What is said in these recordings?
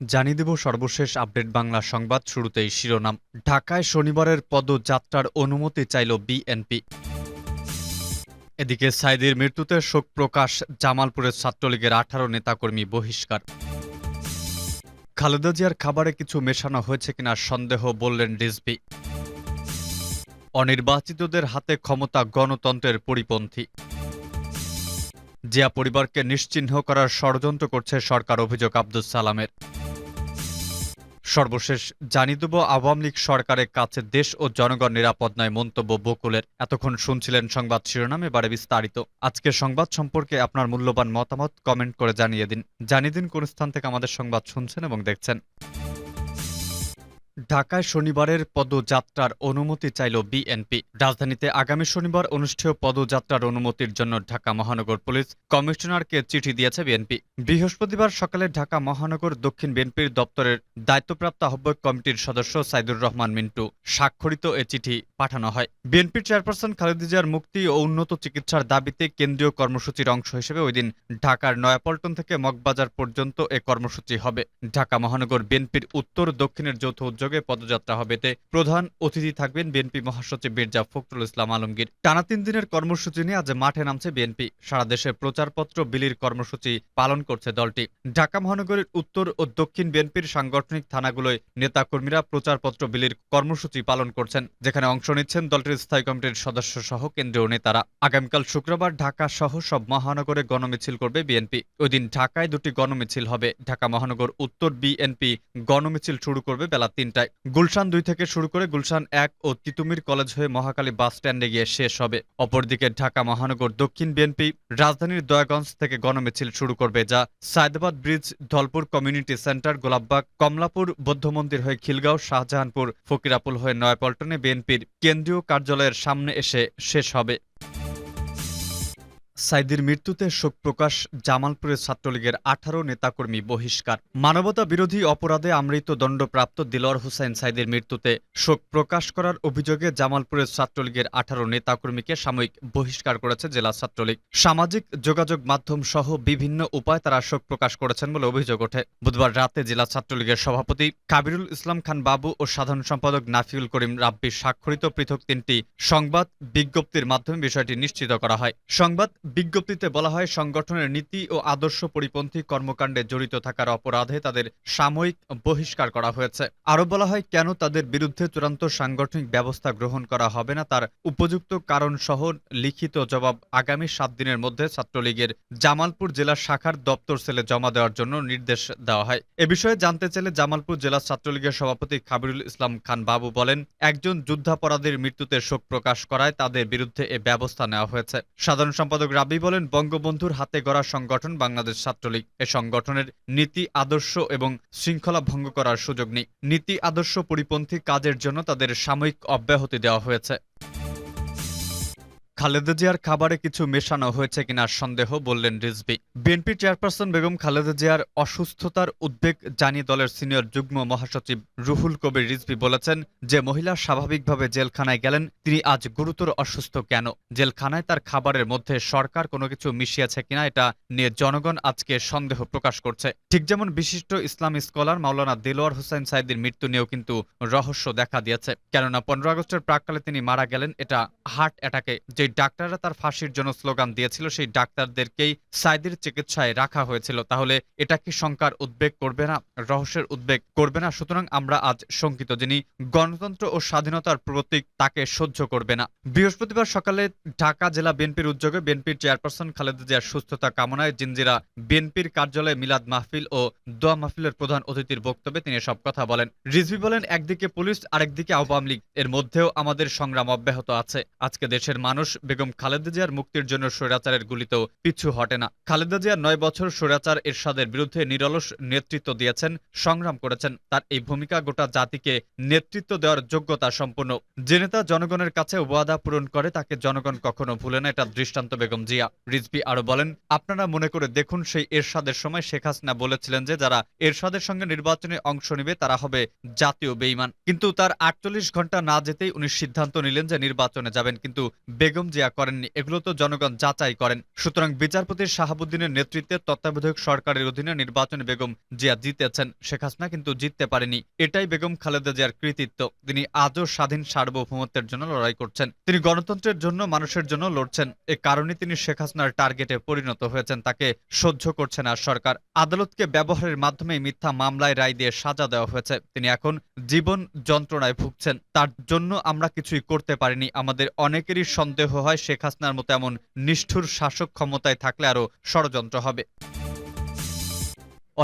জানিয়ে দেব সর্বশেষ আপডেট বাংলা সংবাদ শুরুতেই শিরোনাম। ঢাকায় শনিবারের পদযাত্রার অনুমতি চাইল বিএনপি। এদিকে সাইদির মৃত্যুতে শোক প্রকাশ, জামালপুরের ছাত্রলীগের আঠারো নেতাকর্মী বহিষ্কার। খালেদা জিয়ার খাবারে কিছু মেশানো হয়েছে কিনা সন্দেহ, বললেন রিজভি। অনির্বাচিতদের হাতে ক্ষমতা গণতন্ত্রের পরিপন্থী। জিয়া পরিবারকে নিশ্চিহ্ন করার ষড়যন্ত্র করছে সরকার, অভিযোগ আব্দুল সালামের। সর্বশেষ জানিয়ে দেব, আওয়ামী লীগ সরকারের কাছে দেশ ও জনগণ নিরাপদ নয় মন্তব্য বকুলের। এতক্ষণ শুনছিলেন সংবাদ শিরোনামে বারে বিস্তারিত। আজকের সংবাদ সম্পর্কে আপনার মূল্যবান মতামত কমেন্ট করে জানিয়ে দিন। জানিয়ে দিন কোন স্থান থেকে আমাদের সংবাদ শুনছেন এবং দেখছেন। ঢাকায় শনিবারের পদযাত্রার অনুমতি চাইল বিএনপি। রাজধানীতে আগামী শনিবার অনুষ্ঠেয় পদযাত্রার অনুমতির জন্য ঢাকা মহানগর পুলিশ কমিশনারকে চিঠি দিয়েছে বিএনপি। বৃহস্পতিবার সকালে ঢাকা মহানগর দক্ষিণ বিএনপির দপ্তরের দায়িত্বপ্রাপ্ত আহ্বায়ক কমিটির সদস্য সাইদুর রহমান মিন্টু স্বাক্ষরিত এ চিঠি পাঠানো হয়। বিএনপির চেয়ারপারসন খালেদা জিয়ার মুক্তি ও উন্নত চিকিৎসার দাবিতে কেন্দ্রীয় কর্মসূচির অংশ হিসেবে ওই দিন ঢাকার নয়াপল্টন থেকে মগবাজার পর্যন্ত এ কর্মসূচি হবে। ঢাকা মহানগর বিএনপির উত্তর দক্ষিণের যৌথ উদ্যোগে পদযাত্রা হবে। এতে প্রধান অতিথি থাকবেন বিএনপি মহাসচিব মির্জা ফখরুল ইসলাম আলমগীর। টানা তিন দিনের কর্মসূচি নিয়ে আজ মাঠে নামছে বিএনপি। সারা দেশে প্রচারপত্র, বিলির কর্মসূচি পালন করছে দলটি। ঢাকা মহানগরের উত্তর ও দক্ষিণ বিএনপির সাংগঠনিক থানাগুলোয় নেতাকর্মীরা প্রচারপত্র, বিলির কর্মসূচি পালন করছেন। যেখানে অংশ নিচ্ছেন দলটির স্থায়ী কমিটির সদস্য সহ কেন্দ্রীয় নেতারা। আগামীকাল শুক্রবার ঢাকা সহ সব মহানগরে গণমিছিল করবে বিএনপি। ওই দিন ঢাকায় দুটি গণমিছিল হবে। ঢাকা মহানগর উত্তর বিএনপি গণমিছিল শুরু করবে বেলা তিনটায় গুলশান দুই থেকে শুরু করে গুলশান এক ও তিতুমির কলেজ হয়ে মহাকালী বাস স্ট্যান্ডে গিয়ে শেষ হবে। অপরদিকে ঢাকা মহানগর দক্ষিণ বিএনপি রাজধানীর দয়াগঞ্জ থেকে গণমিছিল শুরু করবে, যা Saydabad bridge, Dhalpur community centre, Golapbag, Kamalapur, বৌদ্ধ মন্দির হয়ে খিলগাঁও, শাহজাহানপুর, ফকিরাপুল হয়ে নয়াপল্টনে বিএনপির কেন্দ্রীয় কার্যালয়ের সামনে এসে শেষ হবে। সাইদির মৃত্যুতে শোক প্রকাশ জামালপুরের ছাত্রলীগের আঠারো নেতাকর্মী বহিষ্কার। মানবতা বিরোধী অপরাধে আমৃত দণ্ডপ্রাপ্ত দিলর হুসাইন সাইদের মৃত্যুতে শোক প্রকাশ করার অভিযোগে জামালপুরের ছাত্রলীগের আঠারো নেতাকর্মীকে সাময়িক বহিষ্কার করেছে জেলা ছাত্রলীগ। সামাজিক যোগাযোগ মাধ্যম সহ বিভিন্ন উপায় তারা শোক প্রকাশ করেছেন বলে অভিযোগ ওঠে। বুধবার রাতে জেলা ছাত্রলীগের সভাপতি কাবিরুল ইসলাম খান বাবু ও সাধারণ সম্পাদক নাফিউল করিম রাব্বি স্বাক্ষরিত পৃথক তিনটি সংবাদ বিজ্ঞপ্তির মাধ্যমে বিষয়টি নিশ্চিত করা হয়। সংবাদ বিজ্ঞপ্তিতে বলা হয়, সংগঠনের নীতি ও আদর্শ পরিপন্থী কর্মকাণ্ডে জড়িত থাকার অপরাধে তাদের সাময়িক বহিষ্কার করা হয়েছে। আরও বলা হয়, কেন তাদের বিরুদ্ধে চূড়ান্ত সাংগঠনিক ব্যবস্থা গ্রহণ করা হবে না, তার উপযুক্ত কারণ সহ লিখিত জবাব আগামী সাত দিনের মধ্যে ছাত্রলীগের জামালপুর জেলা শাখার দপ্তর সেলে জমা দেওয়ার জন্য নির্দেশ দেওয়া হয়। এ বিষয়ে জানতে চাইলে জামালপুর জেলা ছাত্রলীগের সভাপতি খাবিরুল ইসলাম খান বাবু বলেন, একজন যুদ্ধাপরাধীর মৃত্যুতে শোক প্রকাশ করায় তাদের বিরুদ্ধে এ ব্যবস্থা নেওয়া হয়েছে। সাধারণ সম্পাদক রাবি বলেন, বঙ্গবন্ধুর হাতে গড়া সংগঠন বাংলাদেশ ছাত্রলীগ। এ সংগঠনের নীতি, আদর্শ এবং শৃঙ্খলা ভঙ্গ করার সুযোগ নেই। নীতি, আদর্শ পরিপন্থী কাজের জন্য তাদের সাময়িক অব্যাহতি দেওয়া হয়েছে। খালেদা জিয়ার খাবারে কিছু মেশানো হয়েছে কিনা সন্দেহ, বললেন রিজভি। বিএনপি চেয়ারপারসন বেগম খালেদা জিয়ার অসুস্থতার উদ্বেগ জানিয়ে দলের সিনিয়র যুগ্ম মহাসচিব রুহুল কবির রিজভি বলেছেন, যে মহিলা স্বাভাবিকভাবে জেলখানায় গেলেন, তিনি আজ গুরুতর অসুস্থ কেন? জেলখানায় তার খাবারের মধ্যে সরকার কোনো কিছু মিশিয়েছে কিনা এটা নিয়ে জনগণ আজকে সন্দেহ প্রকাশ করছে। ঠিক যেমন বিশিষ্ট ইসলাম স্কলার মাওলানা দেলোয়ার হোসেন সাইদির মৃত্যু নিয়েও কিন্তু রহস্য দেখা দিয়েছে। কেননা পনেরো আগস্টের প্রাককালে তিনি মারা গেলেন, এটা হার্ট অ্যাটাকে যে ডাক্তাররা তার ফাঁসির জন্য স্লোগান দিয়েছিল, সেই ডাক্তারদেরকেই সাইদের চিকিৎসায় রাখা হয়েছিল। তাহলে এটা কি শঙ্কার উদ্বেগ করবে না, রহস্যের উদ্বেগ করবে না? সুতরাং আমরা আজ শঙ্কিত, যিনি গণতন্ত্র ও স্বাধীনতার প্রতীক, তাকে সহ্য করবে না। বৃহস্পতিবার সকালে ঢাকা জেলা বিএনপির উদ্যোগে বিএনপির চেয়ারপারসন খালেদা জিয়ার সুস্থতা কামনায় জিনজিরা বিএনপির কার্যালয়ে মিলাদ মাহফিল ও দোয়া মাহফিলের প্রধান অতিথির বক্তব্যে তিনি সব কথা বলেন। রিজভি বলেন, একদিকে পুলিশ, আরেকদিকে আওয়ামী লীগ। এর মধ্যেও আমাদের সংগ্রাম অব্যাহত আছে। আজকে দেশের মানুষ বেগম খালেদা জিয়ার মুক্তির জন্য স্বৈরাচারের গুলিতেও পিছু হটে না। খালেদা জিয়ার নয় বছর স্বৈরাচার এরশাদের বিরুদ্ধে নিরলস নেতৃত্ব দিয়েছেন, সংগ্রাম করেছেন। তার এই ভূমিকা গোটা জাতিকে নেতৃত্ব দেওয়ার যোগ্যতা সম্পূর্ণ যে নেতা জনগণের কাছে ওয়াদা পূরণ করে, তাকে জনগণ কখনো ভুলে না, এটা দৃষ্টান্ত বেগম জিয়া। রিজভি আরও বলেন, আপনারা মনে করে দেখুন, সেই এরশাদের সময় শেখ হাসিনা বলেছিলেন যে, যারা এরশাদের সঙ্গে নির্বাচনে অংশ নেবে, তারা হবে জাতীয় বেইমান কিন্তু তার আটচল্লিশ ঘণ্টা না যেতেই উনি সিদ্ধান্ত নিলেন যে, নির্বাচনে যাবেন। কিন্তু বেগম বেগম জিয়া করেননি। এগুলো তো জনগণ যাচাই করেন। সুতরাং বিচারপতি শাহাবুদ্দিনের নেতৃত্বে তত্ত্বাবধায়ক সরকারের অধীনে নির্বাচনে বেগম জিয়া জিতেছেন। শেখ হাসিনা কিন্তু জিততে পারেনি। এটাই বেগম খালেদা জিয়ার কৃতিত্ব। তিনি আজও স্বাধীন সার্বভৌমত্বের জন্য লড়াই করছেন। তিনি গণতন্ত্রের জন্য মানুষের জন্য লড়ছেন। এ কারণে তিনি শেখ হাসিনার টার্গেটে পরিণত হয়েছেন। তাকে সহ্য করছে না সরকার। আদালতকে ব্যবহারের মাধ্যমে মিথ্যা মামলায় রায় দিয়ে সাজা দেওয়া হয়েছে। তিনি এখন জীবন যন্ত্রণায় ভুগছেন। তার জন্য আমরা কিছুই করতে পারিনি। আমাদের অনেকেরই সন্দেহ হয় শেখ হাসিনার মতো এমন নিষ্ঠুর শাসক ক্ষমতায় থাকলে আরও ষড়যন্ত্র হবে।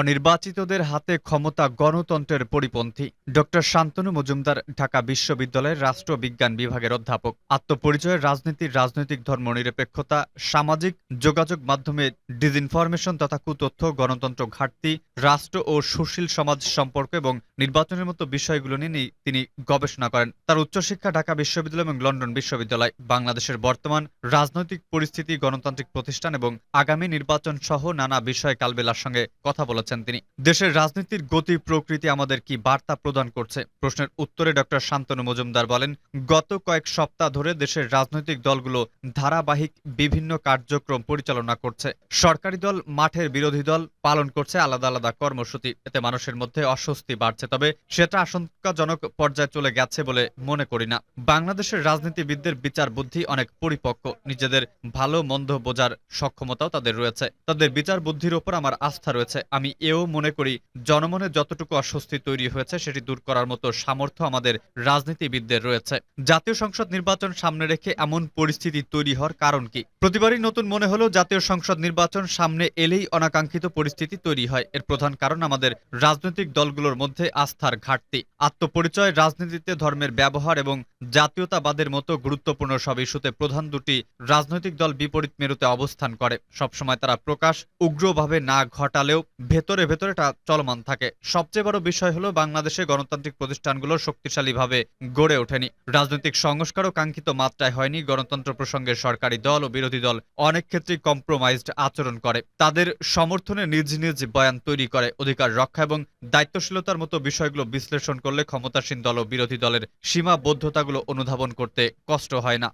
অনির্বাচিতদের হাতে ক্ষমতা গণতন্ত্রের পরিপন্থী। ডক্টর শান্তনু মজুমদার, ঢাকা বিশ্ববিদ্যালয়ের রাষ্ট্রবিজ্ঞান বিভাগের অধ্যাপক। আত্মপরিচয়ের রাজনীতির রাজনৈতিক ধর্মনিরপেক্ষতা সামাজিক যোগাযোগ মাধ্যমে ডিসইনফরমেশন তথা কুতথ্য, গণতন্ত্র ঘাটতি, রাষ্ট্র ও সুশীল সমাজ সম্পর্ক এবং নির্বাচনের মতো বিষয়গুলো নিয়ে তিনি গবেষণা করেন। তার উচ্চশিক্ষা ঢাকা বিশ্ববিদ্যালয় এবং লন্ডন বিশ্ববিদ্যালয়। বাংলাদেশের বর্তমান রাজনৈতিক পরিস্থিতি, গণতান্ত্রিক প্রতিষ্ঠান এবং আগামী নির্বাচন সহ নানা বিষয় কালবেলার সঙ্গে কথা বলেছেন। তিনি। দেশের রাজনীতির গতি, প্রকৃতি আমাদের কি বার্তা প্রদান করছে? প্রশ্নের উত্তরে ডক্টর শান্তনু মজুমদার বলেন, গত কয়েক সপ্তাহ ধরে দেশের রাজনৈতিক দলগুলো ধারাবাহিক বিভিন্ন কার্যক্রম পরিচালনা করছে। সরকারি দল, মাঠের বিরোধী দল পালন করছে আলাদা আলাদা কর্মসূচি। এতে মানুষের মধ্যে অস্বস্তি বাড়ছে, তবে সেটা আশঙ্কাজনক পর্যায়ে চলে গেছে বলে মনে করি না। বাংলাদেশের রাজনীতিবিদদের বিচার বুদ্ধি অনেক পরিপক্ক। নিজেদের ভালো, মন্দ বোঝার সক্ষমতাও তাদের রয়েছে। তাদের বিচার বুদ্ধির ওপর আমার আস্থা রয়েছে। আমি এও মনে করি জনমনে যতটুকু অস্বস্তি তৈরি হয়েছে, সেটি দূর করার মতো সামর্থ্য আমাদের রাজনীতিবিদদের রয়েছে। জাতীয় সংসদ নির্বাচন সামনে রেখে এমন পরিস্থিতি তৈরি হওয়ার কারণ কি? প্রতিবারই নতুন মনে হলো জাতীয় সংসদ নির্বাচন সামনে এলেই অনাকাঙ্ক্ষিত পরিস্থিতি তৈরি হয়। এর প্রধান কারণ আমাদের রাজনৈতিক দলগুলোর মধ্যে আস্থার ঘাটতি। আত্মপরিচয়, রাজনীতিতে ধর্মের ব্যবহার এবং জাতীয়তাবাদের মতো গুরুত্বপূর্ণ সব ইস্যুতে প্রধান দুটি রাজনৈতিক দল বিপরীত মেরুতে অবস্থান করে। সবসময় তারা প্রকাশ উগ্রভাবে না ঘটালেও ভেতরে ভেতরে চলমান থাকে। সবচেয়ে বড় বিষয় হলো বাংলাদেশে গণতান্ত্রিক প্রতিষ্ঠানগুলো শক্তিশালীভাবে গড়ে ওঠেনি। রাজনৈতিক সংস্কারও কাঙ্ক্ষিত মাত্রায় হয়নি। গণতন্ত্র প্রসঙ্গে সরকারি দল ও বিরোধী দল অনেক ক্ষেত্রেই কম্প্রোমাইজড আচরণ করে। তাদের সমর্থনে নিজ নিজ বয়ান তৈরি করে অধিকার রক্ষা এবং দায়িত্বশীলতার মতো বিষয়গুলো বিশ্লেষণ করলে ক্ষমতাসীন দল ও বিরোধী দলের সীমাবদ্ধতাগুলো অনুধাবন করতে কষ্ট হয় না।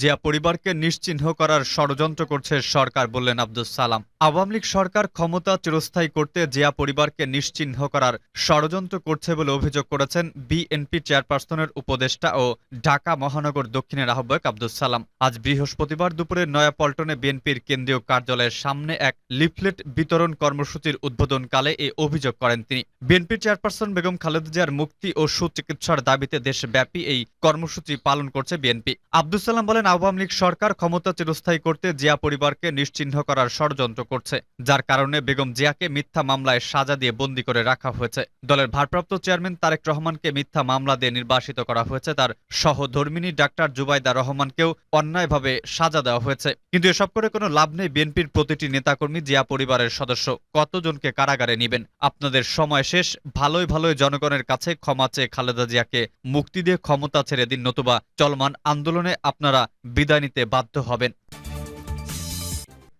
জিয়া পরিবারকে নিশ্চিহ্ন করার ষড়যন্ত্র করছে সরকার বললেন আব্দুল সালাম। আওয়ামী লীগ সরকার ক্ষমতা চিরস্থায়ী করতে জিয়া পরিবারকে নিশ্চিহ্ন করার ষড়যন্ত্র করছে বলে অভিযোগ করেছেন বিএনপি চেয়ারপারসনের উপদেষ্টা ও ঢাকা মহানগর দক্ষিণের আহ্বায়ক আব্দুল সালাম। আজ বৃহস্পতিবার দুপুরে নয়াপল্টনে বিএনপির কেন্দ্রীয় কার্যালয়ের সামনে এক লিফলেট বিতরণ কর্মসূচির উদ্বোধনকালে এই অভিযোগ করেন তিনি। বিএনপি চেয়ারপারসন বেগম খালেদা জিয়ার মুক্তি ও সুচিকিৎসার দাবিতে দেশব্যাপী এই কর্মসূচি পালন করছে বিএনপি। আব্দুল সালাম বলেন আওয়ামী লীগ সরকার ক্ষমতা চিরস্থায়ী করতে জিয়া পরিবারকে নিশ্চিহ্ন করার ষড়যন্ত্র করছে, যার কারণে বেগম জিয়াকে মিথ্যা মামলায় সাজা দিয়ে বন্দী করে রাখা হয়েছে। দলের ভারপ্রাপ্ত চেয়ারম্যান তারেক রহমানকে মিথ্যা মামলা দিয়ে নির্বাসিত করা হয়েছে। তার সহধর্মিনী ডাক্তার জুবাইদা রহমানকেও অন্যায়ভাবে সাজা দেওয়া হয়েছে। কিন্তু এসব করে কোনো লাভ নেই বিএনপির প্রতিটি নেতাকর্মী জিয়া পরিবারের সদস্য। কতজনকে কারাগারে নিবেন? আপনাদের সময় শেষ। ভালোই ভালোই জনগণের কাছে ক্ষমা চেয়ে খালেদা জিয়াকে মুক্তি দিয়ে ক্ষমতা ছেড়ে দিন নতুবা চলমান আন্দোলনে। আপনারা বিদায় নিতে বাধ্য হবেন।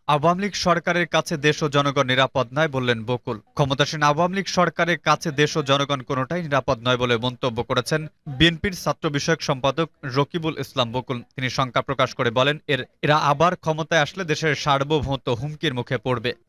আওয়ামী লীগ সরকারের কাছে দেশ ও জনগণ নিরাপদ নয় বললেন বকুল। ক্ষমতাসীন আওয়ামী লীগ সরকারের কাছে দেশ ও জনগণ কোনোটাই নিরাপদ নয় বলে মন্তব্য করেছেন বিএনপির ছাত্র বিষয়ক সম্পাদক রকিবুল ইসলাম বকুল। তিনি শঙ্কা প্রকাশ করে বলেন, এর, এরা আবার ক্ষমতায় আসলে দেশের সার্বভৌমত্ব হুমকির মুখে পড়বে।